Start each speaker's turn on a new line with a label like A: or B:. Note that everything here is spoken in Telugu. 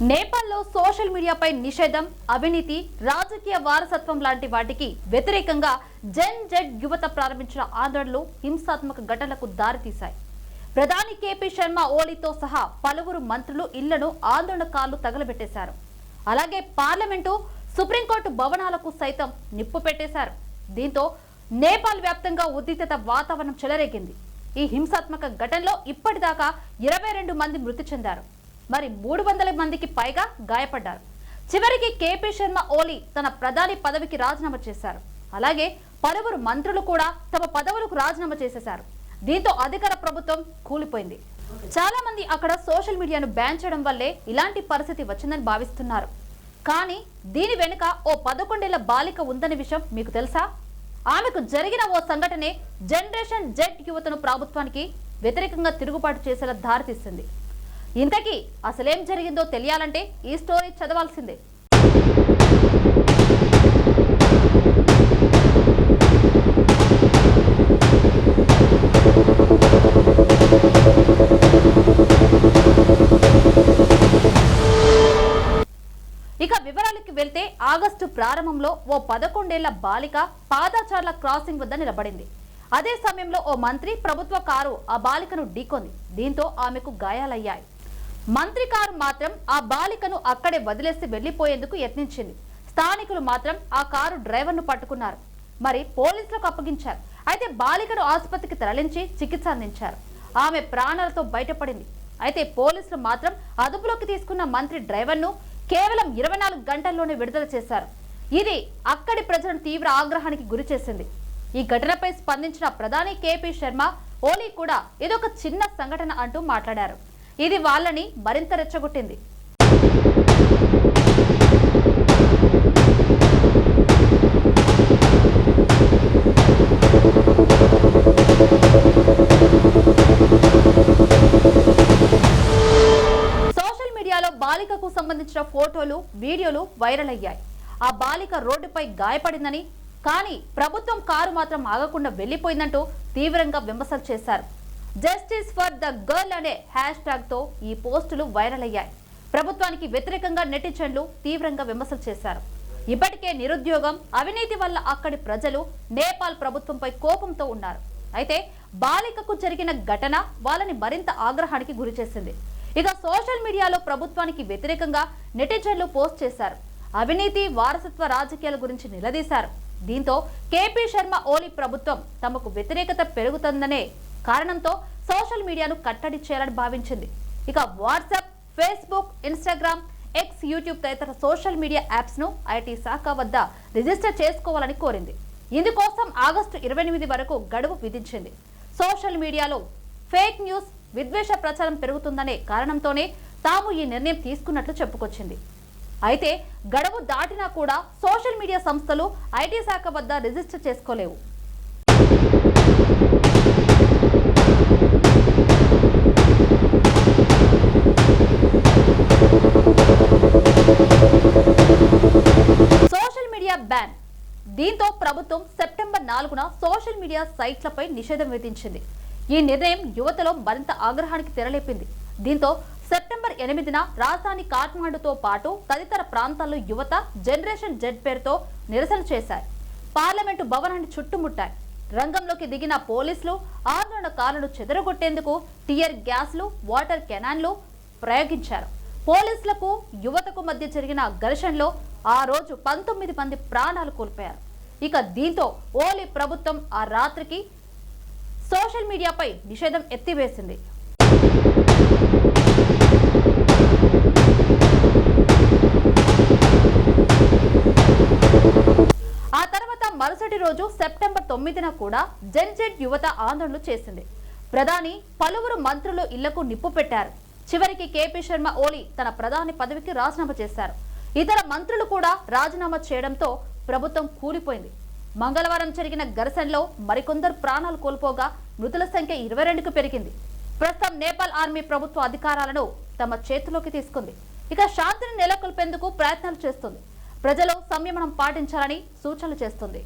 A: నేపాల్లో సోషల్ మీడియాపై నిషేధం అవినీతి రాజకీయ వారసత్వం లాంటి వాటికి వ్యతిరేకంగా జెన్ జెడ్ యువత ప్రారంభించిన ఆందోళనలు హింసాత్మక ఘటనలకు దారితీశాయి. ప్రధాని కేపీ శర్మ ఓలీతో సహా పలువురు మంత్రులు ఇళ్ళను ఆందోళనకారులు తగలబెట్టేశారు. అలాగే పార్లమెంటు సుప్రీంకోర్టు భవనాలకు సైతం నిప్పు పెట్టేశారు. దీంతో నేపాల్ వ్యాప్తంగా ఉద్రిక్తత వాతావరణం చెలరేగింది. ఈ హింసాత్మక ఘటనలో ఇప్పటిదాకా ఇరవై రెండు మంది మృతి చెందారు. మరి మూడు వందల మందికి పైగా గాయపడ్డారు. చివరికి కేపీ శర్మ ఓలీ తన ప్రధాని పదవికి రాజీనామా చేశారు. అలాగే పలువురు మంత్రులు కూడా తమ పదవులకు రాజీనామా చేసేశారు. దీంతో అధికార ప్రభుత్వం కూలిపోయింది. చాలా మంది అక్కడ సోషల్ మీడియాను బ్యాన్ చేయడం వల్లే ఇలాంటి పరిస్థితి వచ్చిందని భావిస్తున్నారు. కానీ దీని వెనుక ఓ పదకొండేళ్ళ బాలిక ఉందనే విషయం మీకు తెలుసా? ఆమెకు జరిగిన ఓ సంఘటనే జనరేషన్ జెడ్ యువతను ప్రభుత్వానికి వ్యతిరేకంగా తిరుగుబాటు చేసేలా దారితీస్తుంది ఇంతకీ అసలేం జరిగిందో తెలియాలంటే ఈ స్టోరీ చదవాల్సిందే. ఇక వివరాలకి వెళ్తే ఆగస్టు ప్రారంభంలో ఓ పదకొండేళ్ళ బాలిక పాదాచార్ల క్రాసింగ్ వద్ద నిలబడింది. అదే సమయంలో ఓ మంత్రి ప్రభుత్వ కారు ఆ బాలికను ఢీకొంది. దీంతో ఆమెకు గాయాలయ్యాయి. మంత్రి కారు మాత్రం ఆ బాలికను అక్కడే వదిలేసి వెళ్ళిపోయేందుకు యత్నించింది. స్థానికులు మాత్రం ఆ కారు డ్రైవర్ను పట్టుకున్నారు. మరి పోలీసులకు అప్పగించారు. అయితే బాలికను ఆసుపత్రికి తరలించి చికిత్స అందించారు. ఆమె ప్రాణాలతో బయటపడింది. అయితే పోలీసులు మాత్రం అదుపులోకి తీసుకున్న మంత్రి డ్రైవర్ను కేవలం ఇరవై నాలుగు గంటల్లోనే విడుదల చేశారు. ఇది అక్కడి ప్రజలను తీవ్ర ఆగ్రహానికి గురి చేసింది. ఈ ఘటనపై స్పందించిన ప్రధాని కేపీ శర్మ ఓలీ కూడా ఇదొక చిన్న సంఘటన అంటూ మాట్లాడారు. ఇది వాళ్ళని మరింత రెచ్చగొట్టింది. సోషల్ మీడియాలో బాలికకు సంబంధించిన ఫోటోలు వీడియోలు వైరల్ అయ్యాయి. ఆ బాలిక రోడ్డుపై గాయపడిందని కానీ ప్రభుత్వం కారు మాత్రం ఆగకుండా వెళ్ళిపోయిందంటూ తీవ్రంగా విమర్శలు చేశారు. జస్టిస్ ఫర్ ద గర్ల్ అనే హ్యాష్ ట్యాగ్తో ఈ పోస్టులు వైరల్ అయ్యాయి. ప్రభుత్వానికి వ్యతిరేకంగా నెటిజన్లు తీవ్రంగా విమర్శలు చేశారు. ఇప్పటికే నిరుద్యోగం అవినీతి వల్ల అక్కడి ప్రజలు నేపాల్ ప్రభుత్వంపై కోపంతో ఉన్నారు. అయితే బాలికకు జరిగిన ఘటన వాళ్ళని మరింత ఆగ్రహానికి గురిచేసింది ఇక సోషల్ మీడియాలో ప్రభుత్వానికి వ్యతిరేకంగా నెటిజన్లు పోస్ట్ చేశారు. అవినీతి వారసత్వ రాజకీయాల గురించి నిలదీశారు. దీంతో కేపీ శర్మ ఓలీ ప్రభుత్వం తమకు వ్యతిరేకత పెరుగుతుందనే కారణంతో సోషల్ మీడియాను కట్టడి చేయాలని భావించింది. ఇక WhatsApp Facebook Instagram X YouTube తదితర సోషల్ మీడియా యాప్స్ను ఐటీ శాఖ వద్ద రిజిస్టర్ చేసుకోవాలని కోరింది. ఇందుకోసం ఆగస్టు ఇరవై ఎనిమిది వరకు గడువు విధించింది. సోషల్ మీడియాలో ఫేక్ న్యూస్ విద్వేష ప్రచారం పెరుగుతుందనే కారణంతోనే తాము ఈ నిర్ణయం తీసుకున్నట్లు చెప్పుకొచ్చింది. అయితే గడువు దాటినా కూడా సోషల్ మీడియా సంస్థలు ఐటీ శాఖ వద్ద రిజిస్టర్ చేసుకోలేవు. దీంతో ప్రభుత్వం సెప్టెంబర్ నాలుగున సోషల్ మీడియా సైట్లపై నిషేధం విధించింది. ఈ నిర్ణయం యువతలో మరింత ఆగ్రహానికి తెరలేపింది. దీంతో సెప్టెంబర్ ఎనిమిదిన రాజధాని కాఠ్మాండుతో పాటు తదితర ప్రాంతాల్లో యువత జనరేషన్ జెడ్ పేరుతో నిరసన చేశారు. పార్లమెంటు భవనాన్ని చుట్టుముట్టాయి. రంగంలోకి దిగిన పోలీసులు ఆందోళనకారులను చెదరగొట్టేందుకు టియర్ గ్యాస్లు వాటర్ కెనాన్లు ప్రయోగించారు. పోలీసులకు యువతకు మధ్య జరిగిన ఘర్షణలో ఆ రోజు పంతొమ్మిది మంది ప్రాణాలు కోల్పోయారు. ఇక దీంతో ఓలీ ప్రభుత్వం ఆ రాత్రికి సోషల్ మీడియాపై నిషేధం ఎత్తివేసింది. ఆ తర్వాత మరుసటి రోజు సెప్టెంబర్ తొమ్మిదిన కూడా జెన్జెడ్ యువత ఆందోళనలు చేసింది. ప్రధాని పలువురు మంత్రులు ఇళ్ళకు నిప్పు పెట్టారు. చివరికి కేపీ శర్మ ఓలీ తన ప్రధాని పదవికి రాజీనామా చేశారు. ఇతర మంత్రులు కూడా రాజీనామా చేయడంతో ప్రభుత్వం కూలిపోయింది. మంగళవారం జరిగిన ఘర్షణలో మరికొందరు ప్రాణాలు కోల్పోగా మృతుల సంఖ్య ఇరవై రెండుకు పెరిగింది. ప్రస్తుతం నేపాల్ ఆర్మీ ప్రభుత్వ అధికారాలను తమ చేతిలోకి తీసుకుంది. ఇక శాంతిని నెలకొల్పేందుకు ప్రయత్నాలు చేస్తుంది. ప్రజలు సంయమనం పాటించాలని సూచనలు చేస్తుంది.